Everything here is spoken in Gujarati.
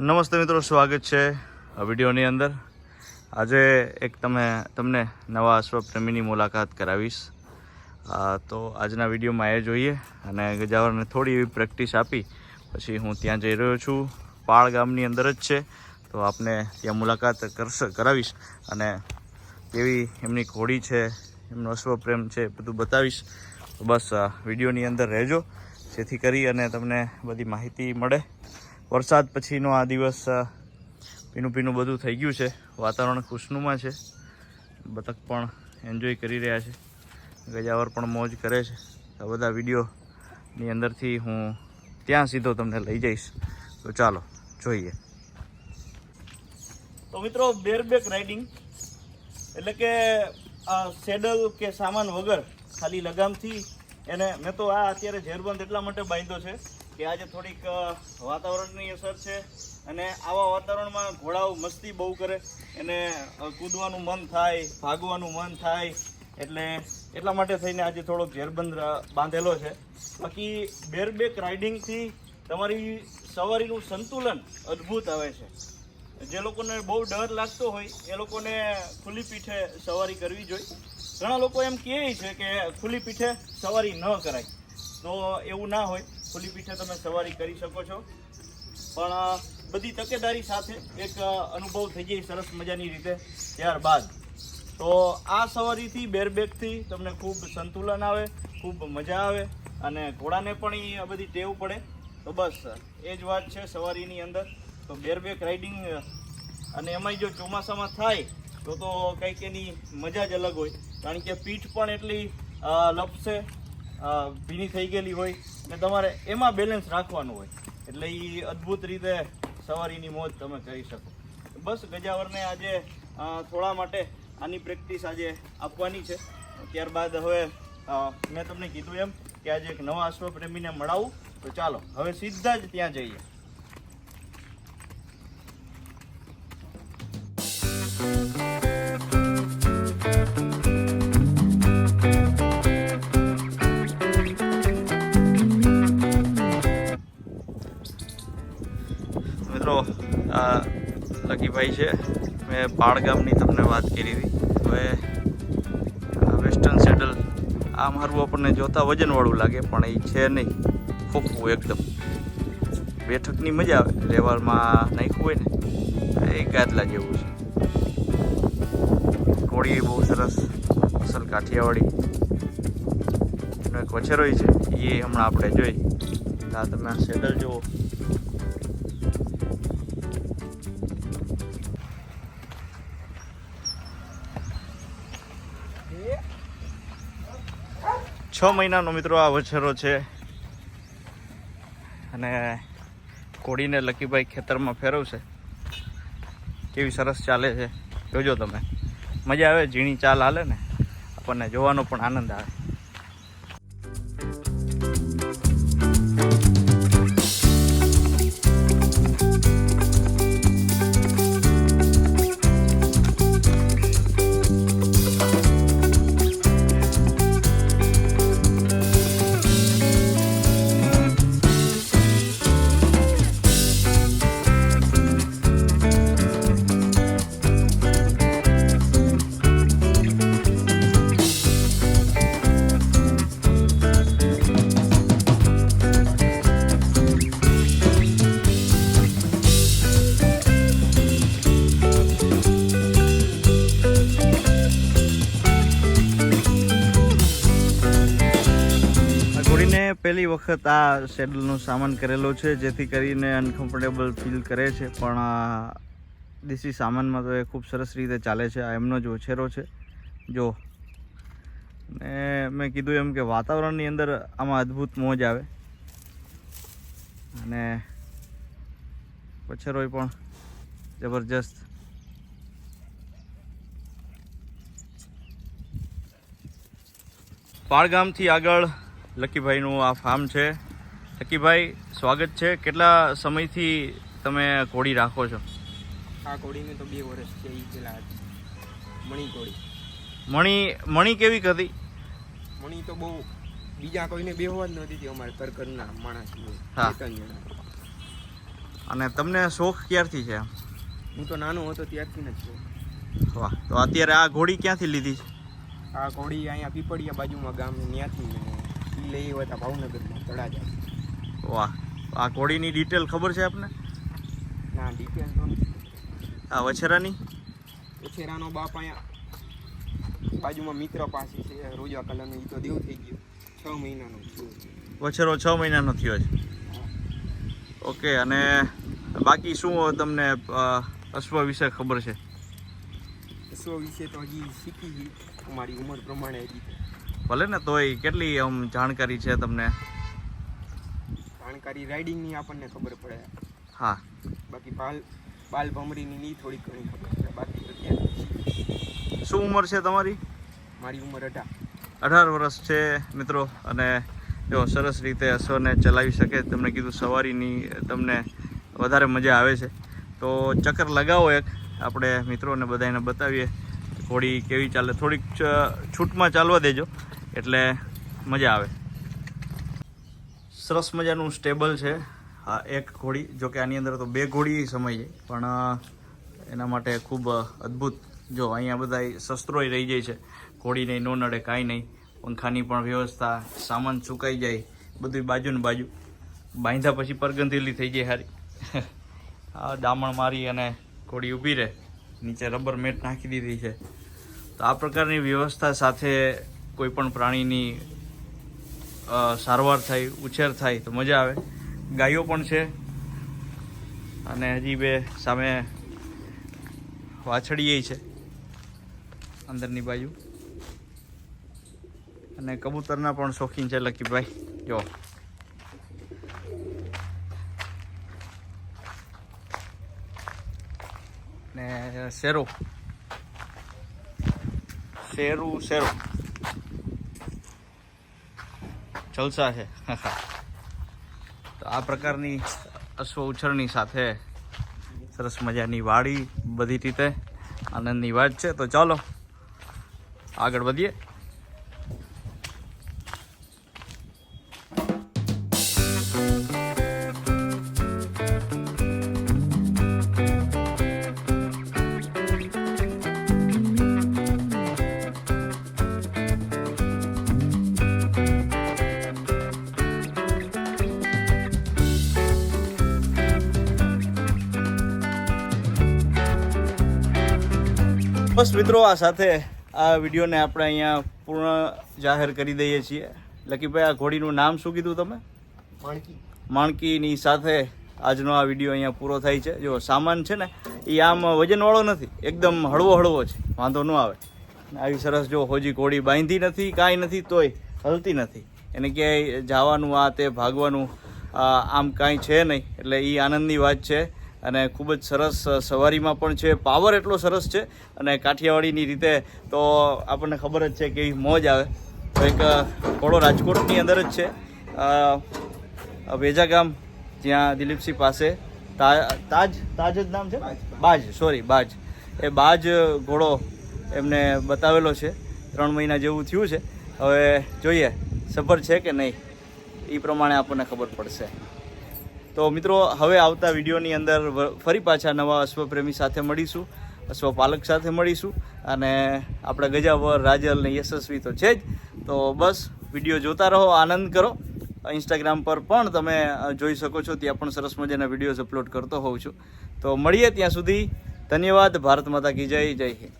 નમસ્તે મિત્રો, સ્વાગત છે આ વિડીયોની અંદર. આજે એક તમે, તમને નવા અશ્વપ્રેમીની મુલાકાત કરાવીશ. તો આજના વિડીયોમાં એ જોઈએ અને ગજાવરને થોડી એવી પ્રેક્ટિસ આપી, પછી હું ત્યાં જઈ રહ્યો છું. પાળ ગામની અંદર જ છે, તો આપને ત્યાં મુલાકાત કરશે, કરાવીશ અને કેવી એમની ઘોડી છે, એમનો અશ્વપ્રેમ છે બધું બતાવીશ. તો બસ વિડીયોની અંદર રહેજો, જેથી કરી અને તમને બધી માહિતી મળે. વરસાદ પછીનો આ દિવસ પીનું ભીનું બધું થઈ ગયું છે. વાતાવરણ ખુશનુમાં છે. બતક પણ એન્જોય કરી રહ્યા છે. ગજાવર પણ મોજ કરે છે. આ બધા વિડીયોની અંદરથી હું ત્યાં સીધો તમને લઈ જઈશ. તો ચાલો, જોઈએ. તો મિત્રો બેરબેક રાઇડિંગ એટલે કે સેડલ કે સામાન વગર ખાલી લગામથી એને, મેં તો આ અત્યારે ઝેરબંધ એટલા માટે બાંધ્યો છે કે આજે થોડીક વાતાવરણની અસર છે અને આવા વાતાવરણમાં ઘોડાઓ મસ્તી બહુ કરે. એને કૂદવાનું મન થાય, ભાગવાનું મન થાય. એટલે એટલા માટે થઈને આજે થોડોક ઝેરબંધ બાંધેલો છે. બાકી બેરબેક રાઇડિંગથી તમારી સવારીનું સંતુલન અદ્ભુત આવે છે. જે લોકોને બહુ ડર લાગતો હોય, એ લોકોને ખુલ્લી પીઠે સવારી કરવી જોઈએ. ઘણા લોકો એમ કહે છે કે ખુલ્લી પીઠે સવારી ન કરાય. તો એવું ના હોય. ખુલ્લી પીઠે તમે સવારી કરી શકો છો. પણ બધી તકેદારી સાથે એક અનુભવ થઈ જાય સરસ મજાની રીતે ત્યારબાદ. તો આ સવારીથી બેરબેકથી તમને ખૂબ સંતુલન આવે, ખૂબ મજા આવે અને ઘોડાને પણ એ બધી ટેવ પડે. તો બસ એ જ વાત છે સવારીની અંદર. તો બેરબેક રાઇડિંગ અને એમાંય જો ચોમાસામાં થાય, તો તો કંઈક એની મજા જ અલગ હોય. કારણ કે પીઠ પણ એટલી લપસે ભીની થઈ ગયેલી હોય ને તમારે એમાં બેલેન્સ રાખવાનું હોય. એટલે એ અદ્ભુત રીતે સવારીની મોજ તમે કરી શકો. બસ ગજાવરને આજે થોડા માટે આની પ્રેક્ટિસ આજે આપવાની છે. ત્યારબાદ હવે મેં તમને કીધું એમ કે આજે એક નવા અશ્વપ્રેમીને મળાવું. તો ચાલો, હવે સીધા જ ત્યાં જઈએ. મિત્રો, આ લકીભાઈ છે. મેં પાળ ગામની તમને વાત કરી હતી. હવે વેસ્ટર્ન સેડલ આ મારું આપણને જોતા વજનવાળું લાગે, પણ એ છે નહીં. ખોખવું એકદમ. બેઠકની મજા આવે. લેવલમાં નાખ્યું હોય ને એ ગાદલા જેવું છે. કોળી બહુ સરસ, અસલ કાઠિયાવાડી. એનો એક વછેરોય છે એ હમણાં આપણે જોઈ. આ તમે સેડલ જુઓ. છ મહિનાનો મિત્રો આ વછેરો છે. અને કોડીને લકીભાઈ ખેતરમાં ફેરવશે. કેવી સરસ ચાલે છે. જોજો તમે. મજા આવે, ઝીણી ચાલ હાલે ને. આપણને જોવાનો પણ આનંદ આવે. પહેલી વખત આ સેડલનો સામાન કરેલો છે, જેથી કરીને અનકમ્ફર્ટેબલ ફીલ કરે છે. પણ દેશી સામાનમાં તો એ ખૂબ સરસ રીતે ચાલે છે. આ એમનો જ ઓછેરો છે. જો, ને મેં કીધું એમ કે વાતાવરણની અંદર આમાં અદ્ભુત મોજ આવે. અને પછેરોય પણ જબરજસ્ત. પાળગામથી આગળ લકીભાઈનું આ ફાર્મ છે. લકીભાઈ સ્વાગત છે. કેટલા સમયથી તમે ઘોડી રાખો છો? આ ઘોડીને તો બે વર્ષ છે એ પેલા મણી ઘોડી મણી મણી કેવી હતી? મણી તો બહુ બીજા કોઈને બેહવા જ નહોતી અમારે કરકરના માણસ અને તમને શોખ ક્યારથી છે હું તો નાનો હતો ત્યારથી જ છું. વાહ તો અત્યારે આ ઘોડી ક્યાંથી લીધી છે? આ ઘોડી અહીંયા પીપળિયા બાજુમાં ગામ ત્યાંથી હોય લઈ આવ્યા હતા ભાવનગરમાં તળાજા વાહ. આ ઘોડીની ડિટેલ ખબર છે આપને? ના ડિટેલ તો આ વછેરાની? વછેરાનો બાપ અહીંયા બાજુમાં મિત્ર પાસે છે રોજા કલરનો એ તો દેવ થઈ ગયો. છ મહિનાનો વછેરો છ મહિનાનો થયો છે. ઓકે અને બાકી શું તમને અશ્વ વિશે ખબર છે? અશ્વ વિશે તો હજી શીખી અમારી ઉંમર પ્રમાણે હજી ભલે ને તોય કેટલી આમ જાણકારી છે તમને? જાણકારી રાઇડિંગની આપણને ખબર પડે. હા. બાકી બાલ બાલ ભમરીની ની થોડી ઘણી ખબર બાકી શું ઉંમર છે તમારી? મારી ઉંમર અઢાર. અઢાર વર્ષ છે મિત્રો અને જો સરસ રીતે અશ્વને ચલાવી શકે. તમને કીધું સવારીની તમને વધારે મજા આવે છે. તો ચક્કર લગાવો એક. આપણે મિત્રોને બધાને બતાવીએ ઘોડી કેવી ચાલે. થોડીક છૂટમાં ચાલવા દેજો. એટલે મજા આવે. સરસ મજાનું સ્ટેબલ છે. આ એક ઘોડી, જો કે આની અંદર તો બે ઘોડી સમય જાય. પણ એના માટે ખૂબ અદ્ભુત. જો અહીંયા બધા શસ્ત્રોય રહી જાય છે. ઘોડી નહીં, નો નડે, કાંઈ નહીં. પંખાની પણ વ્યવસ્થા, સામાન સુકાઈ જાય બધું બાજુ ને બાજુ. બાંધ્યા પછી પરગંધીલી થઈ જાય હારી. આ દામણ મારી અને ઘોડી ઊભી રહે. નીચે રબર મેટ નાખી દીધી છે. તો આ પ્રકારની વ્યવસ્થા સાથે કોઈ પણ પ્રાણીની સારવાર થાય, ઉછેર થાય તો મજા આવે. ગાયો પણ છે. અને હજી બે સામે વાછડીએ છે અંદરની બાજુ. અને કબૂતરના પણ શોખીન છે લકીભાઈ જો. ને શેરો. શેરું, શેરો. જલસા છે. તો આ પ્રકારની અશ્વ ઉછળની સાથે સરસ મજાની વાડી બધી રીતે આનંદની વાત છે. તો ચાલો આગળ વધીએ. બસ મિત્રો આ સાથે આ વિડીયોને આપણે અહીંયા પૂર્ણ જાહેર કરી દઈએ છીએ. લકીભાઈ આ ઘોડીનું નામ શું કીધું તમે? માણકી. માણકીની સાથે આજનો આ વીડિયો અહીંયા પૂરો થાય છે. જો સામાન છે ને એ આમ વજનવાળો નથી એકદમ હળવો હળવો છે. વાંધો ન આવે. આવી સરસ જો હોજી ઘોડી બાંધી નથી કાંઈ નથી તોય હલતી નથી. એને ક્યાંય જવાનું આ તે ભાગવાનું આમ કાંઈ છે નહીં. એટલે એ આનંદની વાત છે. અને ખૂબ જ સરસ સવારીમાં પણ છે. પાવર એટલો સરસ છે અને કાઠિયાવાડીની રીતે તો આપણને ખબર જ છે કે મોજ આવે. તો એક ઘોડો રાજકોટની અંદર જ છે. વેજા ગામ જ્યાં દિલીપસિંહ પાસે તાજ તાજ જ નામ છે? બાજ સોરી બાજ એ બાજ ઘોડો એમને બતાવેલો છે. ત્રણ મહિના જેવું થયું છે. હવે જોઈએ સફર છે કે નહીં? એ પ્રમાણે આપણને ખબર પડશે. તો મિત્રો, હવે આવતા વિડીયોની અંદર ફરી પાછા નવા અશ્વપ્રેમી સાથે મળીશું, અશ્વપાલક સાથે મળીશું, અને આપણા ગજાવર રાજલ ને યશસ્વી તો છે જ. તો બસ, વીડિયો જોતા રહો, આનંદ કરો. ઇન્સ્ટાગ્રામ પર પણ તમે જોઈ શકો છો, ત્યાં પણ સરસ મજાના વિડીયોઝ અપલોડ કરતો હોઉં છું. તો મળીએ ત્યાં સુધી. ધન્યવાદ. ભારત માતા કી જય. જય હિન્દ.